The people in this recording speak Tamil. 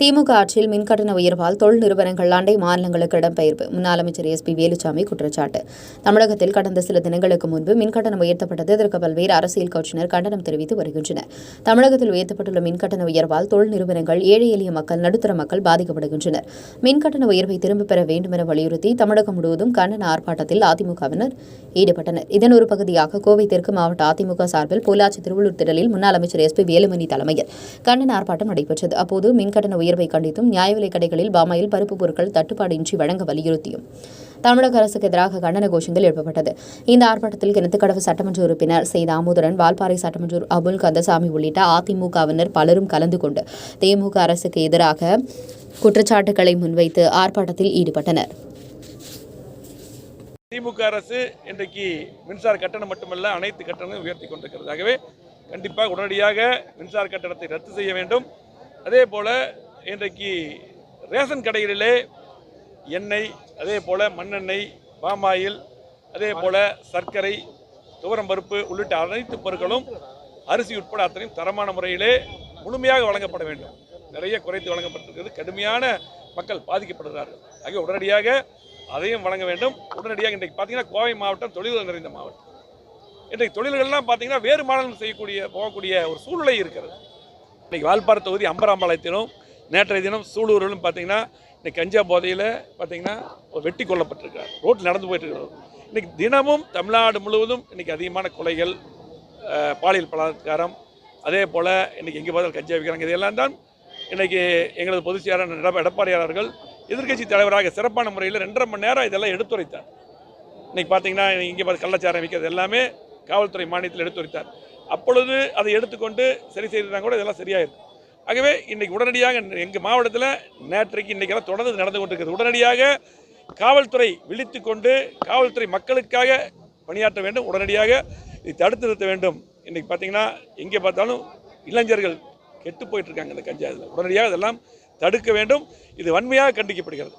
திமுக ஆட்சியில் மின்கட்டண உயர்வால் தொழில் நிறுவனங்கள் அண்டை மாநிலங்களுக்கு இடம்பெயர்வு முன்னாள் அமைச்சர் எஸ் பி வேலுச்சாமி குற்றச்சாட்டு. தமிழகத்தில் கடந்த சில தினங்களுக்கு முன்பு மின்கட்டணம் உயர்த்தப்பட்டது. இதற்கு பல்வேறு அரசியல் கட்சியினர் கண்டனம் தெரிவித்து வருகின்றனர். தமிழகத்தில் உயர்த்தப்பட்டுள்ள மின்கட்டண உயர்வால் தொழில் நிறுவனங்கள் ஏழை எளிய மக்கள் நடுத்தர மக்கள் பாதிக்கப்படுகின்றனர். மின்கட்டண உயர்வை திரும்பப் பெற வேண்டும் என வலியுறுத்தி தமிழகம் முழுவதும் கண்டன ஆர்ப்பாட்டத்தில் அதிமுகவினர் ஈடுபட்டனர். இதன் ஒரு பகுதியாக கோவை தெற்கு மாவட்ட அதிமுக சார்பில் பொள்ளாச்சி திருவள்ளூர் திடலில் முன்னாள் அமைச்சர் எஸ் பி வேலுமணி தலைமையில் கண்டன ஆர்ப்பாட்டம் நடைபெற்றது. அப்போது மின்கட்டண உயர்வு உயர்வை கண்டித்தும் நியாய விலைக் கடைகளில் பாமாயில் பருப்பு பொருட்கள் தட்டுப்பாடின்றி வழங்க வலியுறுத்தியும். தமிழக அரசுக்கு எதிராக கண்டன கோஷங்கள் எழுப்பப்பட்டது. இந்த ஆர்ப்பாட்டத்தில் கிணத்துக்கடவு சட்டமன்ற உறுப்பினர் செய்த தாமோதரன் வால்பாறை சட்டமன்ற அபுல் கந்தசாமி உள்ளிட்ட அதிமுகவினர் பலரும் கலந்து கொண்டு திமுக அரசுக்கு எதிராக குற்றச்சாட்டுகளை முன்வைத்து ஆர்ப்பாட்டத்தில் ஈடுபட்டனர். திமுக அரசு இன்றைக்கு மின்சார கட்டணம் மட்டுமல்ல அனைத்து கட்டணங்களும் உயர்த்தி கொண்டிருக்கிறது ஆகவே கண்டிப்பாக உடனடியாக மின்சார கட்டணத்தை ரத்து செய்ய வேண்டும். அதே போல இன்றைக்கு ரேஷன் கடைகளிலே எண்ணெய் அதே போல் மண்ணெண்ணெய் பாமாயில் அதே போல் சர்க்கரை துவரம் பருப்பு உள்ளிட்ட அனைத்து பொருட்களும் அரிசி உட்பட அத்தனையும் தரமான முறையிலே முழுமையாக வழங்கப்பட வேண்டும். நிறைய குறைத்து வழங்கப்பட்டிருக்கிறது. கடுமையான மக்கள் பாதிக்கப்படுகிறார்கள். ஆகிய உடனடியாக அதையும் வழங்க வேண்டும். உடனடியாக இன்றைக்கு பார்த்தீங்கன்னா கோவை மாவட்டம் தொழில்கள் நிறைந்த மாவட்டம். இன்றைக்கு தொழில்கள்லாம் பார்த்தீங்கன்னா வேறு மாநிலம் செய்யக்கூடிய போகக்கூடிய ஒரு சூழ்நிலை இருக்கிறது. இன்றைக்கி வால்பாறை தொகுதி அம்பராம்பாளையத்திலும் நேற்றைய தினம் சூலூரிலும் பார்த்தீங்கன்னா இன்றைக்கி கஞ்சா போதையில் பார்த்தீங்கன்னா ஒரு வெட்டி கொல்லப்பட்டிருக்கார். ரோட்டில் நடந்து போயிட்டு இருக்கிறார் இன்றைக்கி தினமும் தமிழ்நாடு முழுவதும் இன்றைக்கி அதிகமான கொலைகள் பாலியல் பலாத்காரம் அதே போல் இன்றைக்கி எங்கே பார்த்தாலும் கஞ்சா விற்கிறாங்க இதெல்லாம் தான் இன்றைக்கி எங்களது பொதுச் செயலாளர் எடப்பாடியாளர்கள் எதிர்கட்சி எதிர்க்கட்சி தலைவராக சிறப்பான முறையில் ரெண்டரை மணி நேரம் இதெல்லாம் எடுத்துரைத்தார். இன்றைக்கி பார்த்தீங்கன்னா இங்கே பார்த்து கள்ளச்சாரம் வைக்கிறது எல்லாமே காவல்துறை மானியத்தில் எடுத்துரைத்தார். அப்பொழுது அதை எடுத்துக்கொண்டு சரி செய்திருந்தா கூட இதெல்லாம் சரியாயிருக்கும் ஆகவே இன்றைக்கு உடனடியாக எங்கள் மாவட்டத்தில் நேற்றைக்கு இன்றைக்கெல்லாம் தொடர்ந்து நடந்து கொண்டிருக்கிறது. உடனடியாக காவல்துறை விழித்து கொண்டு காவல்துறை மக்களுக்காக பணியாற்ற வேண்டும். உடனடியாக இதை தடுத்து நிறுத்த வேண்டும். இன்றைக்கி பார்த்தீங்கன்னா எங்கே பார்த்தாலும் இளைஞர்கள் கெட்டு போயிட்டு இருக்காங்க இந்த கஞ்சா இதில் உடனடியாக இதெல்லாம் தடுக்க வேண்டும். இது வன்மையாக கண்டிக்கப்படுகிறது.